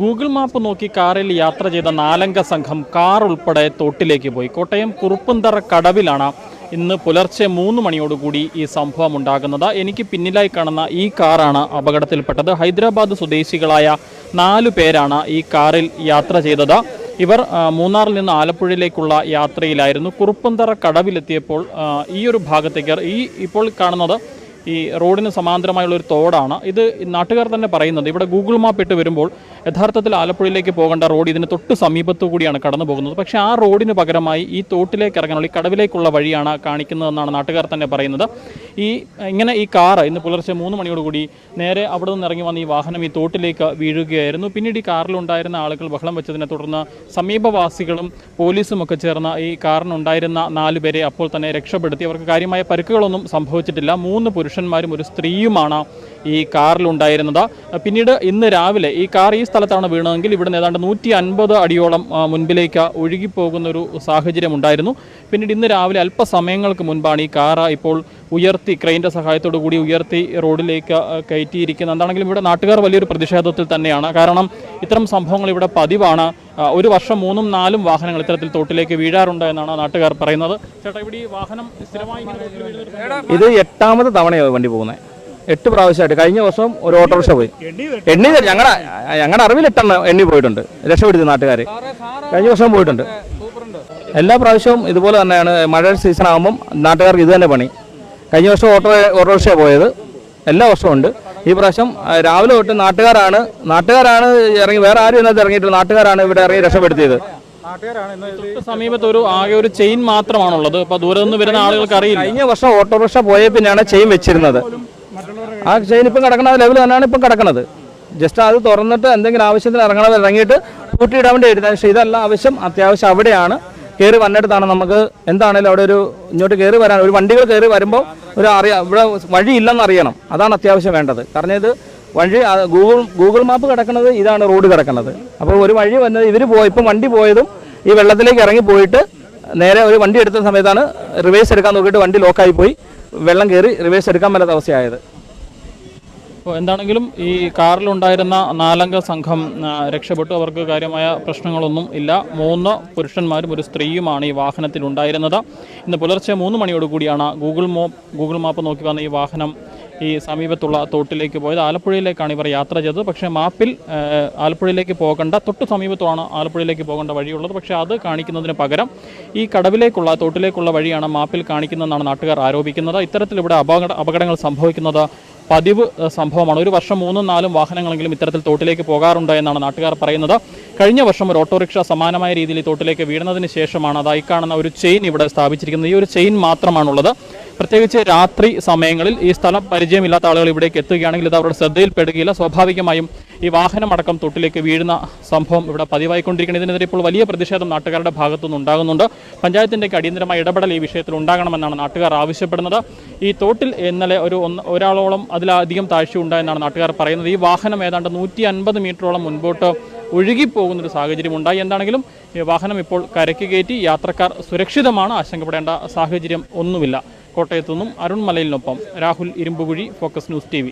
Google map നോക്കി കാറിൽ യാത്ര ചെയ്ത നാലംഗ സംഘം കാർ ഉൾപ്പെടെ തോട്ടിലേക്ക് പോയി. കോട്ടയം കുറുപ്പന്തറ കടവിലാണ് ഇന്ന് പുലർച്ചെ മൂന്ന് മണിയോടുകൂടി ഈ സംഭവം ഉണ്ടാകുന്നത്. എനിക്ക് പിന്നിലായി കാണുന്ന ഈ കാറാണ് അപകടത്തിൽപ്പെട്ടത്. ഹൈദരാബാദ് സ്വദേശികളായ നാലു പേരാണ് ഈ കാറിൽ യാത്ര ചെയ്തത്. ഇവർ മൂന്നാറിൽ നിന്ന് ആലപ്പുഴയിലേക്കുള്ള യാത്രയിലായിരുന്നു. കുറുപ്പന്തറ കടവിലെത്തിയപ്പോൾ ഈ ഒരു ഭാഗത്തേക്ക് ഈ ഇപ്പോൾ കാണുന്നത് ഈ റോഡിന് സമാന്തരമായുള്ള ഒരു തോടാണ്. ഇത് നാട്ടുകാർ തന്നെ പറയുന്നത്. ഇവിടെ ഗൂഗിൾ മാപ്പ് ഇട്ട് വരുമ്പോൾ യഥാർത്ഥത്തിൽ ആലപ്പുഴയിലേക്ക് പോകേണ്ട റോഡ് ഇതിന് തൊട്ട് സമീപത്തു കൂടിയാണ് കടന്നു പോകുന്നത്. പക്ഷേ ആ റോഡിന് പകരമായി ഈ തോട്ടിലേക്ക് ഇറങ്ങാനുള്ള ഈ കടവിലേക്കുള്ള വഴിയാണ് കാണിക്കുന്നതെന്നാണ് നാട്ടുകാർ തന്നെ പറയുന്നത്. ഈ ഇങ്ങനെ ഈ കാർ ഇന്ന് പുലർച്ചെ മൂന്ന് മണിയോടുകൂടി നേരെ അവിടെ നിന്ന് ഇറങ്ങി വന്ന ഈ വാഹനം ഈ തോട്ടിലേക്ക് വീഴുകയായിരുന്നു. പിന്നീട് ഈ കാറിലുണ്ടായിരുന്ന ആളുകൾ ബഹളം വെച്ചതിനെ തുടർന്ന് സമീപവാസികളും പോലീസും ഒക്കെ ചേർന്ന് ഈ കാറിനുണ്ടായിരുന്ന നാല് പേരെ അപ്പോൾ തന്നെ രക്ഷപ്പെടുത്തി. അവർക്ക് കാര്യമായ പരിക്കുകളൊന്നും സംഭവിച്ചിട്ടില്ല. മൂന്ന് പുരുഷന്മാരും ഒരു സ്ത്രീയുമാണ് ഈ കാറിലുണ്ടായിരുന്നത്. പിന്നീട് ഇന്ന് രാവിലെ ഈ കാർ ഈ സ്ഥലത്താണ് വീണതെങ്കിൽ ഇവിടുന്ന് ഏതാണ്ട് നൂറ്റി അൻപത് അടിയോളം മുൻപിലേക്ക് ഒഴുകിപ്പോകുന്ന ഒരു സാഹചര്യം ഉണ്ടായിരുന്നു പിന്നീട് ഇന്ന് രാവിലെ അല്പസമയങ്ങൾക്ക് മുൻപാണ് ഈ കാർ ഇപ്പോൾ ഉയർത്തി ക്രെയിന്റെ സഹായത്തോടു കൂടി ഉയർത്തി റോഡിലേക്ക് കയറ്റിയിരിക്കുന്നത്. എന്താണെങ്കിലും ഇവിടെ നാട്ടുകാർ വലിയൊരു പ്രതിഷേധത്തിൽ തന്നെയാണ്. കാരണം ഇത്തരം സംഭവങ്ങൾ ഇവിടെ പതിവാണ്. ഒരു വർഷം മൂന്നും നാലും വാഹനങ്ങൾ ഇത്തരത്തിൽ തോട്ടിലേക്ക് വീഴാറുണ്ട് എന്നാണ് നാട്ടുകാർ പറയുന്നത്. ചേട്ടാ ഇത് എട്ടാമത് തവണയാണ് വണ്ടി പോകുന്നത്. എട്ട് പ്രാവശ്യമായിട്ട്. കഴിഞ്ഞ ദിവസം ഒരു ഓട്ടോറിക്ഷ പോയി. എണ്ണി ഞങ്ങളുടെ ഞങ്ങളുടെ അറിവിൽ എട്ടെണ്ണം എണ്ണി പോയിട്ടുണ്ട്. രക്ഷപ്പെടുത്തി നാട്ടുകാർ കഴിഞ്ഞ വർഷം പോയിട്ടുണ്ട്. എല്ലാ പ്രാവശ്യവും ഇതുപോലെ തന്നെയാണ് മഴ സീസൺ ആകുമ്പം നാട്ടുകാർക്ക് ഇത് തന്നെ പണി. കഴിഞ്ഞ വർഷം ഓട്ടോ ഓട്ടോറിക്ഷ പോയത്. എല്ലാ വർഷവും ഉണ്ട്. ഈ പ്രാവശ്യം രാവിലെ തൊട്ട് നാട്ടുകാരാണ് നാട്ടുകാരാണ് ഇറങ്ങി വേറെ ആരും ഇന്നത്തെ ഇറങ്ങിയിട്ടില്ല. നാട്ടുകാരാണ് ഇവിടെ ഇറങ്ങി രക്ഷപ്പെടുത്തിയത്. സമീപത്ത് ഒരു ആകെ ഒരു ചെയിൻ മാത്രമാണുള്ളത്. അപ്പൊ ദൂരെ നിന്ന് വരുന്ന ആളുകൾക്ക് അറിയില്ല. കഴിഞ്ഞ വർഷം ഓട്ടോറിക്ഷ പോയ പിന്നെയാണ് ചെയിൻ വെച്ചിരുന്നത്. ആ ചെയിൻ ഇപ്പം കിടക്കുന്ന ലെവൽ തന്നെയാണ് ഇപ്പം കിടക്കുന്നത്. ജസ്റ്റ് അത് തുറന്നിട്ട് എന്തെങ്കിലും ആവശ്യത്തിന് ഇറങ്ങണത് ഇറങ്ങിയിട്ട് പൂട്ടിയിടാൻ വേണ്ടി എഴുതാൻ പക്ഷേ ഇതല്ല ആവശ്യം അത്യാവശ്യം അവിടെയാണ്. കയറി വന്നിടത്താണ് നമുക്ക് എന്താണേലും അവിടെ ഒരു ഇങ്ങോട്ട് കയറി വരാൻ. ഒരു വണ്ടികൾ കയറി വരുമ്പോൾ ഒരു അറിയാം ഇവിടെ വഴിയില്ലെന്ന് അറിയണം. അതാണ് അത്യാവശ്യം വേണ്ടത്. കാരണം ഇത് വഴി ഗൂഗിൾ ഗൂഗിൾ മാപ്പ് കിടക്കുന്നത് ഇതാണ് റോഡ് കിടക്കുന്നത്. അപ്പോൾ ഒരു വഴി വന്നത് ഇവർ പോയി ഇപ്പം വണ്ടി പോയതും ഈ വെള്ളത്തിലേക്ക് ഇറങ്ങി പോയിട്ട് നേരെ ഒരു വണ്ടി എടുത്ത സമയത്താണ് റിവേഴ്സ് എടുക്കാൻ നോക്കിയിട്ട് വണ്ടി ലോക്കായി പോയി. വെള്ളം കയറി റിവേഴ്സ് എടുക്കാൻ മേലാത്ത അവസ്ഥയായത്. അപ്പോൾ എന്താണെങ്കിലും ഈ കാറിലുണ്ടായിരുന്ന നാലംഗ സംഘം രക്ഷപ്പെട്ടു. അവർക്ക് കാര്യമായ പ്രശ്നങ്ങളൊന്നും ഇല്ല. മൂന്ന് പുരുഷന്മാരും ഒരു സ്ത്രീയുമാണ് ഈ വാഹനത്തിൽ ഉണ്ടായിരുന്നത് ഇന്ന് പുലർച്ചെ മൂന്ന് മണിയോടുകൂടിയാണ് ഗൂഗിൾ മോ ഗൂഗിൾ മാപ്പ് നോക്കി വന്ന ഈ വാഹനം ഈ സമീപത്തുള്ള തോട്ടിലേക്ക് പോയത്. ആലപ്പുഴയിലേക്കാണ് ഇവർ യാത്ര ചെയ്തത്. പക്ഷേ മാപ്പിൽ ആലപ്പുഴയിലേക്ക് പോകേണ്ട തൊട്ട് സമീപത്തുമാണ് ആലപ്പുഴയിലേക്ക് പോകേണ്ട വഴിയുള്ളത്. പക്ഷേ അത് കാണിക്കുന്നതിന് പകരം ഈ കടവിലേക്കുള്ള തോട്ടിലേക്കുള്ള വഴിയാണ് മാപ്പിൽ കാണിക്കുന്നതെന്നാണ് നാട്ടുകാർ ആരോപിക്കുന്നത്. ഇത്തരത്തിൽ ഇവിടെ അപകട അപകടങ്ങൾ സംഭവിക്കുന്നത് പതിവ് സംഭവമാണ്. ഒരു വർഷം മൂന്നും നാലും വാഹനങ്ങളെങ്കിലും ഇത്തരത്തിൽ തോട്ടിലേക്ക് പോകാറുണ്ട് എന്നാണ് നാട്ടുകാർ പറയുന്നത്. കഴിഞ്ഞ വർഷം ഒരു ഓട്ടോറിക്ഷ സമാനമായ രീതിയിൽ തോട്ടിലേക്ക് വീഴുന്നതിന് ശേഷമാണ് അതായി കാണുന്ന ഒരു ചെയിൻ ഇവിടെ സ്ഥാപിച്ചിരിക്കുന്നത്. ഈ ഒരു ചെയിൻ മാത്രമാണുള്ളത്. പ്രത്യേകിച്ച് രാത്രി സമയങ്ങളിൽ ഈ സ്ഥലം പരിചയമില്ലാത്ത ആളുകൾ ഇവിടേക്ക് എത്തുകയാണെങ്കിൽ ഇത് അവരുടെ ശ്രദ്ധയിൽപ്പെടുകയില്ല. സ്വാഭാവികമായും ഈ വാഹനമടക്കം തൊട്ടിലേക്ക് വീഴുന്ന സംഭവം ഇവിടെ പതിവായിക്കൊണ്ടിരിക്കുന്നത് ഇതിനെതിരെ ഇപ്പോൾ വലിയ പ്രതിഷേധം നാട്ടുകാരുടെ ഭാഗത്തുനിന്ന് ഉണ്ടാകുന്നുണ്ട്. പഞ്ചായത്തിന്റെ അടിയന്തരമായ ഇടപെടൽ ഈ വിഷയത്തിൽ ഉണ്ടാകണമെന്നാണ് നാട്ടുകാർ ആവശ്യപ്പെടുന്നത്. ഈ തോട്ടിൽ ഇന്നലെ ഒരു ഒരാളോളം അതിലധികം താഴ്ച ഉണ്ടായെന്നാണ് നാട്ടുകാർ പറയുന്നത്. ഈ വാഹനം ഏതാണ്ട് നൂറ്റി അൻപത് മീറ്ററോളം മുൻപോട്ട് ഒഴുകിപ്പോകുന്നൊരു സാഹചര്യം ഉണ്ടായി. എന്താണെങ്കിലും വാഹനം ഇപ്പോൾ കരയ്ക്ക് കയറ്റി യാത്രക്കാർ സുരക്ഷിതമാണ്. ആശങ്കപ്പെടേണ്ട സാഹചര്യം ഒന്നുമില്ല. കോട്ടയത്തു നിന്നും Arun മലയിലിനൊപ്പം Rahul Irumpukuzhi focus news T